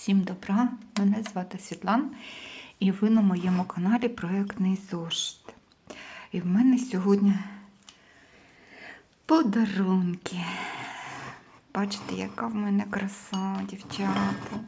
Всім добра! Мене звати Світлана, і ви на моєму каналі Проектний зошит. І в мене сьогодні подарунки. Бачите, яка в мене краса, дівчата.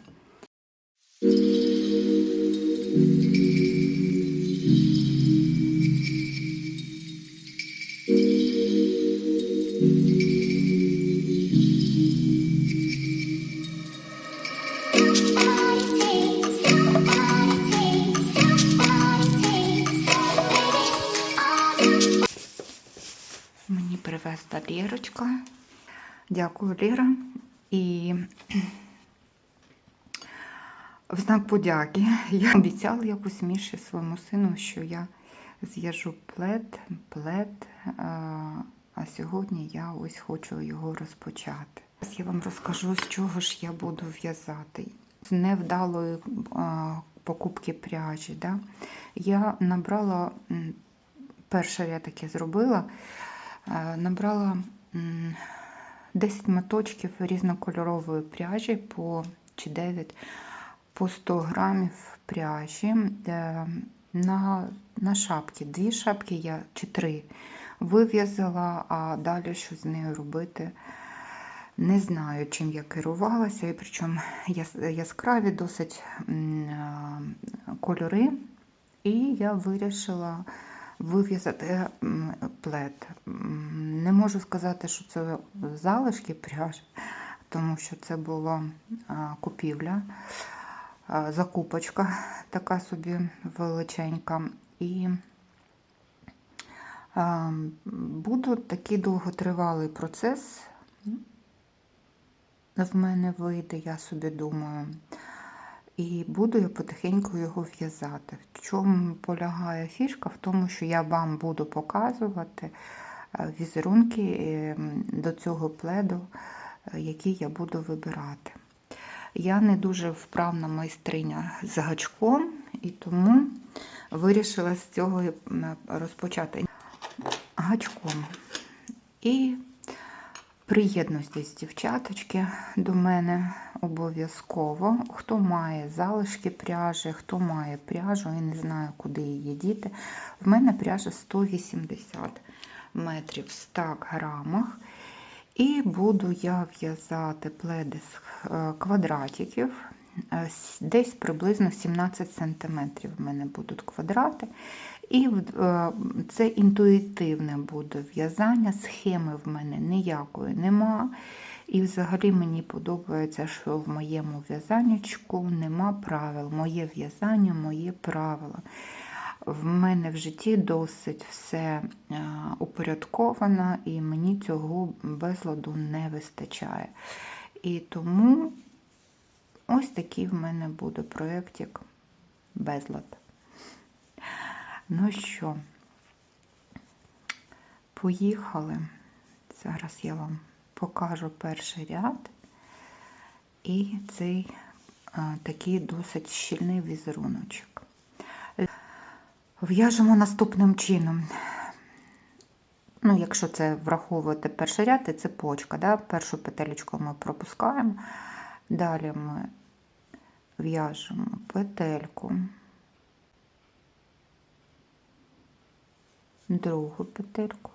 Привезла Лірочка. Дякую, Ліра. І в знак подяки я обіцяла якось Міші своєму сину, що я з'їжджу плед, плед, а, сьогодні я ось хочу його розпочати. Зараз я вам розкажу, з чого ж я буду в'язати. З невдалої покупки пряжі. Да? Я набрала, перше я таке зробила, набрала 10 моточків різнокольорової пряжі по чи 9 по 100 грамів пряжі е, на, на шапки. Дві шапки я чи три вив'язала, а далі що з нею робити. Не знаю, чим я керувалася, і причому яскраві досить е, кольори. І я вирішила вив'язати плед. Не можу сказати, що це залишки пряжі, тому що це була купівля, закупочка така собі величенька. І а, буде такий довготривалий процес. В мене вийде, я собі думаю. І буду я потихеньку його в'язати. В чому полягає фішка? В тому, що я вам буду показувати е, візерунки е, до цього пледу, е, які я буду вибирати. Я не дуже вправна майстриня з гачком, і тому вирішила з цього розпочати гачком. І Приєднуйтесь, дівчаточки, до мене обов'язково. Хто має залишки пряжі, хто має пряжу і не знає, куди її діти. В мене пряжа 180 метрів в 100 грамах. І буду я в'язати пледи з е, квадратиків. Е, Десь приблизно 17 см в мене будуть квадрати. І е, це інтуїтивне буде в'язання, схеми в мене ніякої нема. І взагалі мені подобається, що в моєму в'язаннячку нема правил. Моє в'язання, моє правило. В мене в житті досить все е, упорядковано, і мені цього безладу не вистачає. І тому ось такий в мене буде проєктик безлад. Ну що, поїхали. Зараз я вам покажу перший ряд і цей а, такий досить щільний візеруночок. В'яжемо наступним чином. Ну, якщо це враховувати перший ряд і цепочка, да? першу петелечку ми пропускаємо, далі ми в'яжемо петельку. другу петельку,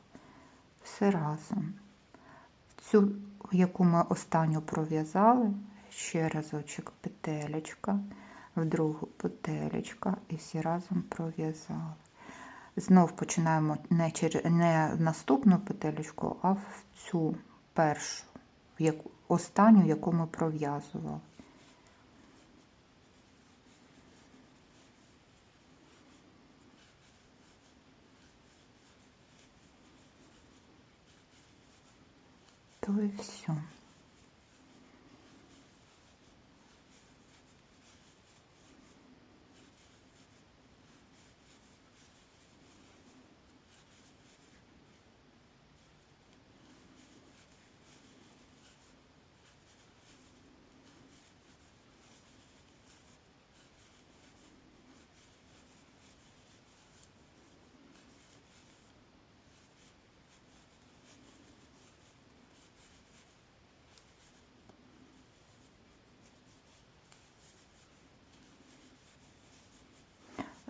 все разом. Цю, яку ми останню пров'язали, ще разочок петелечка, в другу петелечка і всі разом пров'язали. Знов починаємо не, через, не наступну петелечку, а в цю першу, в яку... останню, яку ми пров'язували. И все.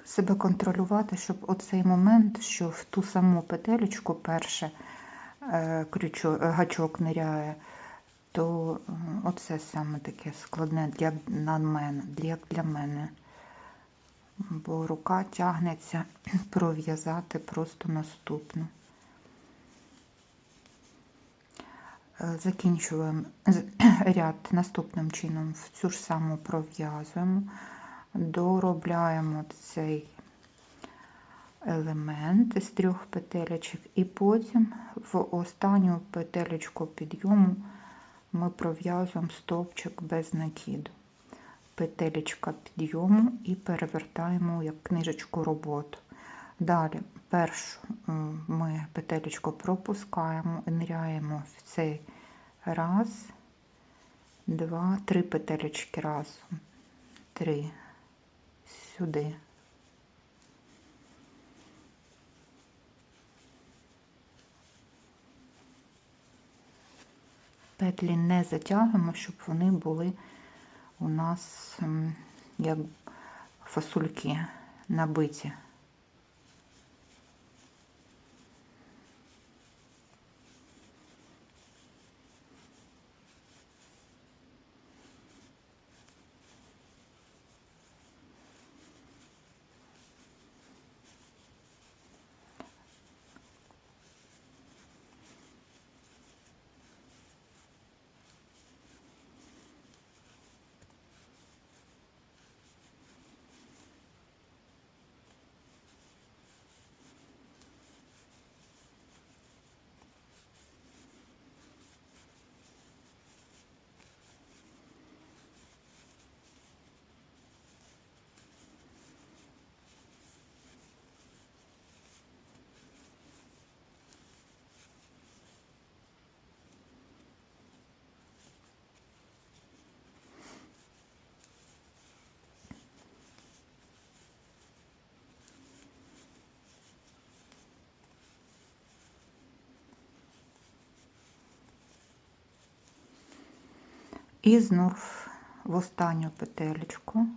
Себе контролювати, щоб оцей момент, що в ту саму петелечку перше е, е, гачок ниряє, то оце саме таке складне для, на мене, для, для мене. Бо рука тягнеться пров'язати просто наступну. Е, Закінчуємо ряд наступним чином в цю ж саму пров'язуємо, доробляємо цей елемент з трьох петелечок, і потім в останню петелечку підйому ми пров'язуємо стовпчик без накиду. Петелечка підйому і перевертаємо як книжечку роботу. Далі першу ми петелечку пропускаємо ниряємо в цей раз, два, три петелечки разом. Три. Сюди. Петлі не затягуємо, щоб вони були у нас як фасульки набиті. І знов в останню петелечку.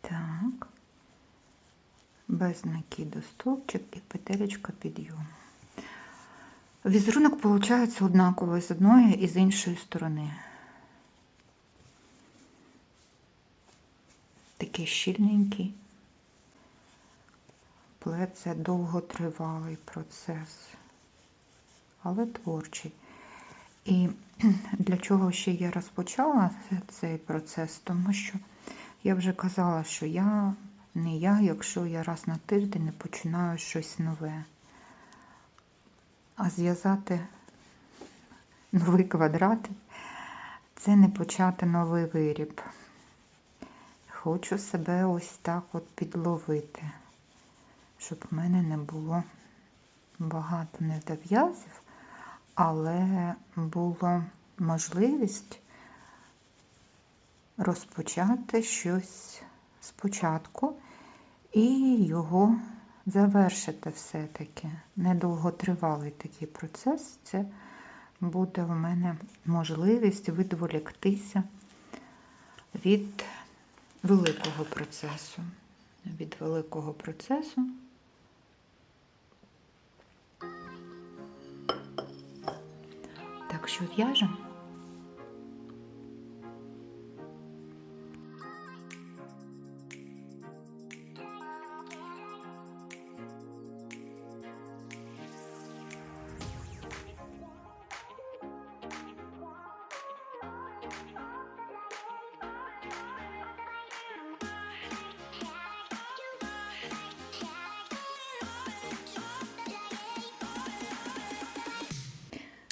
Так. Без накиду стовпчик і петелечка підйому. Візерунок виходить однаковий з одної і з іншої сторони. Такий щільненький. Плед це довготривалий процес, але творчий. І для чого ще я розпочала цей процес? Тому що я вже казала, що я не я, якщо я раз на тиждень не починаю щось нове. А зв'язати новий квадрат це не почати новий виріб. Хочу себе ось так от підловити щоб в мене не було багато недов'язів, але була можливість розпочати щось спочатку і його завершити все-таки. Недовготривалий такий процес. Це буде в мене можливість відволіктися від великого процесу. Від великого процесу. Так що в'яжемо.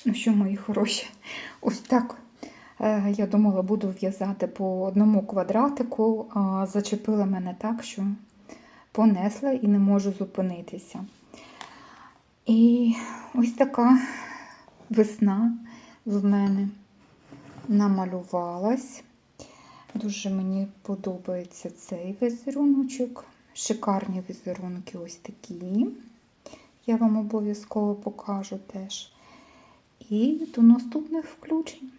Ну що, мої хороші, ось так. е, Я думала, буду в'язати по одному квадратику, а зачепила мене так, що понесла і не можу зупинитися. І ось така весна в мене намалювалась. Дуже мені подобається цей візеруночок. Шикарні візерунки ось такі. Я вам обов'язково покажу теж. І до наступних включень.